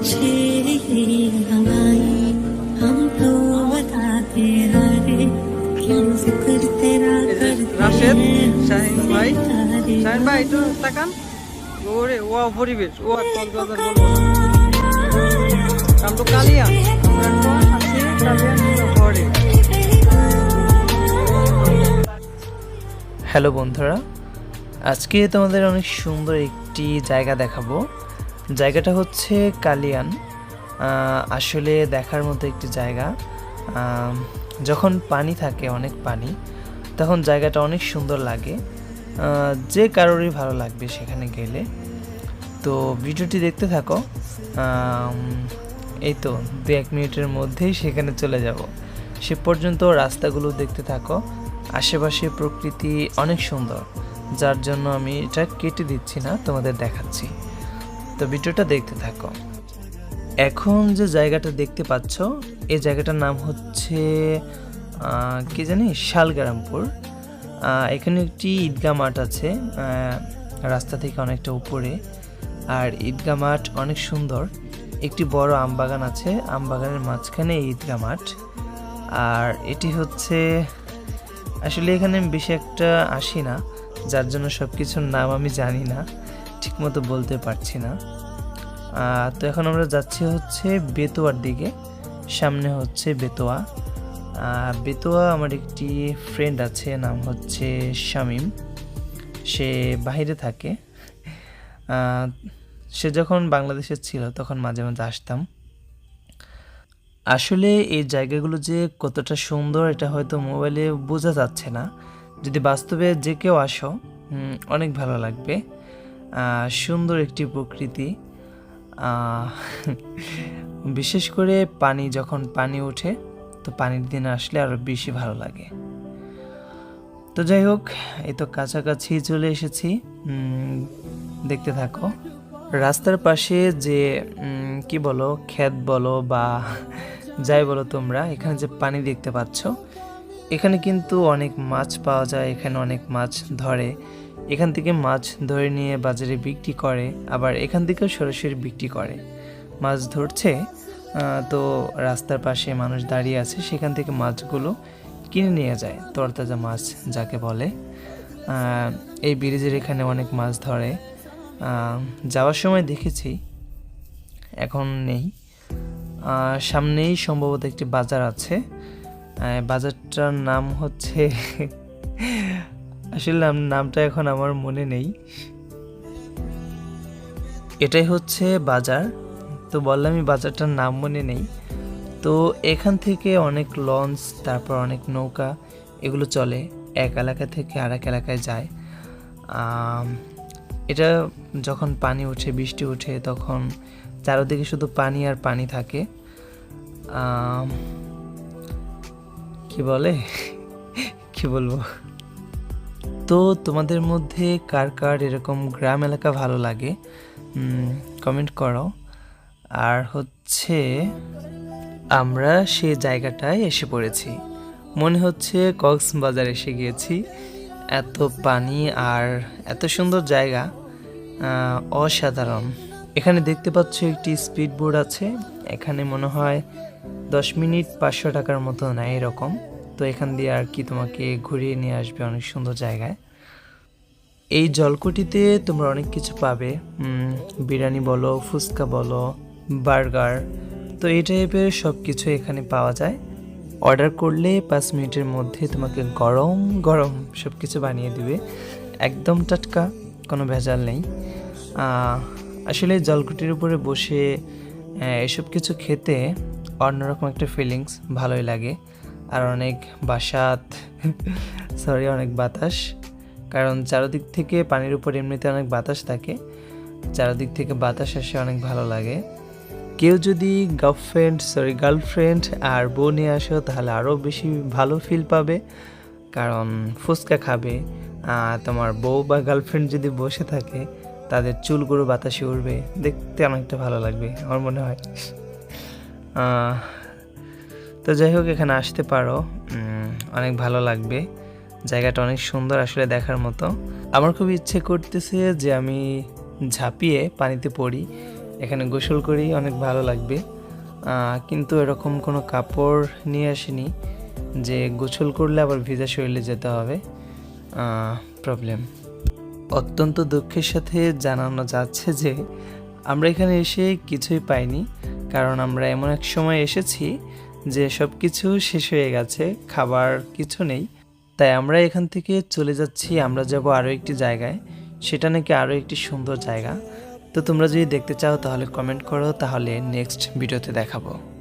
अच्छे ये हवाएं हमको बताते रहे क्यों जिक्र तेरा রাশেদ करते শাহিন ভাই हैं শাহিন ভাই একটু তাকান ওরে ও পরিবেশ ও কক্সবাজার বলবো আমরা তো কালিয়া আমরা এখন আছি কালিয়া ঘরে হ্যালো বন্ধুরা আজকে তোমাদের অনেক সুন্দর একটি জায়গা দেখাবো জায়গাটা হচ্ছে কালিয়ান। আসলে দেখার মতো একটি জায়গা। যখন পানি থাকে, অনেক পানি, তখন জায়গাটা অনেক সুন্দর লাগে। যে কারোরই ভালো লাগবে সেখানে গেলে। তো ভিডিওটি দেখতে থাকো। এই তো দু এক মিনিটের মধ্যেই সেখানে চলে যাব। সে পর্যন্ত রাস্তাগুলো দেখতে থাকো। আশেপাশে প্রকৃতি অনেক সুন্দর, যার জন্য আমি এটা কেটে দিচ্ছি না, তোমাদের দেখাচ্ছি। তো ভিডিওটা দেখতে থাকো। এখন যে জায়গাটা দেখতে পাচ্ছ, এই জায়গাটার নাম হচ্ছে কি জানি, শালগ্রামপুর। এখানে একটি ঈদগাহ মাঠ আছে রাস্তা থেকে অনেকটা উপরে। আর ঈদগাহ মাঠ অনেক সুন্দর। একটি বড় আম বাগান আছে আম বাগানের মাঝখানে ঈদগাহ মাঠ। আর এটি হচ্ছে, আসলে এখানে বেশি একটা আসি না, যার জন্য সব কিছুর নাম আমি জানি না। ঠিকমতো বলতে পারছি না। তো এখন আমরা যাচ্ছি হচ্ছে বেতোয়ার দিকে। সামনে হচ্ছে বেতোয়া। বেতোয়া আমার একটি ফ্রেন্ড আছে, নাম হচ্ছে শামিম। সে বাইরে থাকে। সে যখন বাংলাদেশে ছিল তখন মাঝে মাঝে আসতাম। আসলে এই জায়গাগুলো যে কতটা সুন্দর, এটা হয়তো মোবাইলে বোঝা যাচ্ছে না। যদি বাস্তবে যে কেউ আসো অনেক ভালো লাগবে। সুন্দর একটি প্রকৃতি। বিশেষ করে পানি, যখন পানি ওঠে, তো পানির দিনে আসলে আরও বেশি ভালো লাগে। তো যাই হোক, এই তো কাছাকাছি চলে এসেছি। দেখতে থাকো। রাস্তার পাশে যে কি বলো, ক্ষেত বলো বা যাই বলো তোমরা, এখানে যে পানি দেখতে পাচ্ছ, এখানে কিন্তু অনেক মাছ পাওয়া যায়, এখানে অনেক মাছ ধরে। এখান থেকে মাছ ধরে নিয়ে বাজারে বিক্রি করে, আবার এখান থেকেও সরাসরি বিক্রি করে। মাছ ধরছে তো রাস্তার পাশে মানুষ দাঁড়িয়ে আছে, সেখান থেকে মাছগুলো কিনে নিয়ে যায়, তরতাজা মাছ যাকে বলে। এই ব্রিজের এখানে অনেক মাছ ধরে। যাওয়ার সময় দেখেছি, এখন নেই। সামনেই সম্ভবত একটি বাজার আছে। বাজারটার নাম হচ্ছে আসলে নাম- নামটা এখন আমার মনে নেই। এটাই হচ্ছে বাজার। তো বললামই বাজারটার নাম মনে নেই। তো এখান থেকে অনেক লঞ্চ তারপর অনেক নৌকা, এগুলো চলে। এক এলাকা থেকে আর এক এলাকায় যায়। এটা যখন পানি ওঠে, বৃষ্টি ওঠে, তখন চারদিকে শুধু পানি আর পানি থাকে। কি বলে? কি বলব? তো তোমাদের মধ্যে কার কার এরকম গ্রাম এলাকা ভালো লাগে? কমেন্ট করো। আর হচ্ছে, আমরা সে জায়গাটায় এসে পড়েছি। মনে হচ্ছে কক্সবাজার এসে গিয়েছি। এত পানি আর এত সুন্দর জায়গা অসাধারণ। এখানে দেখতে পাচ্ছ একটি স্পিড বোর্ড আছে। এখানে মনে হয় দশ মিনিট পাঁচশো টাকার মতো নেয় এরকম। তো এখান দিয়ে আর কি তোমাকে ঘুরিয়ে নিয়ে আসবে অনেক সুন্দর জায়গায়। এই জলকুটিতে তোমরা অনেক কিছু পাবে। বিরিয়ানি বলো, ফুচকা বলো, বার্গার, তো এই টাইপের সব কিছু এখানে পাওয়া যায়। অর্ডার করলে পাঁচ মিনিটের মধ্যে তোমাকে গরম গরম সব কিছু বানিয়ে দিবে। একদম টাটকা, কোনো ভেজাল নেই। আসলে জলকুটির উপরে বসে এসব কিছু খেতে অন্যরকম একটা ফিলিংস ভালোই লাগে। আর অনেক বাসাত সরি অনেক বাতাস। কারণ চারদিক থেকে পানির উপর এমনিতে অনেক বাতাস থাকে, চারদিক থেকে বাতাস আসে অনেক ভালো লাগে। কেউ যদি গার্লফ্রেন্ড সরি গার্লফ্রেন্ড আর বউ নিয়ে আসো, তাহলে আরও বেশি ভালো ফিল পাবে। কারণ ফুচকা খাবে তোমার বউ বা গার্লফ্রেন্ড যদি বসে থাকে, তাদের চুলগুলো বাতাসে উঠবে দেখতে অনেকটা ভালো লাগবে, আমার মনে হয়। তো যাই হোক, এখানে আসতে পারো। অনেক ভালো লাগবে। জায়গাটা অনেক সুন্দর আসলে দেখার মতো। আমার খুব ইচ্ছে করতেছে যে আমি ঝাঁপিয়ে পানিতে পড়ি, এখানে গোসল করি, অনেক ভালো লাগবে। কিন্তু এরকম কোনো কাপড় নিয়ে আসিনি যে গোসল করলে আবার ভিজা শরীরে যেতে হবে। প্রবলেম অত্যন্ত দুঃখের সাথে জানানো যাচ্ছে যে আমরা এখানে এসে কিছুই পাইনি, কারণ আমরা এমন এক সময় এসেছি যে সব কিছু শেষ হয়ে গেছে, খাবার কিছু নেই, তাই আমরা এখান থেকে চলে যাচ্ছি, আমরা যাব আরও একটি জায়গায়। সেটা নাকি আরও একটি সুন্দর জায়গা। তো তোমরা যদি দেখতে চাও তাহলে কমেন্ট করো, তাহলে নেক্সট ভিডিওতে দেখাবো।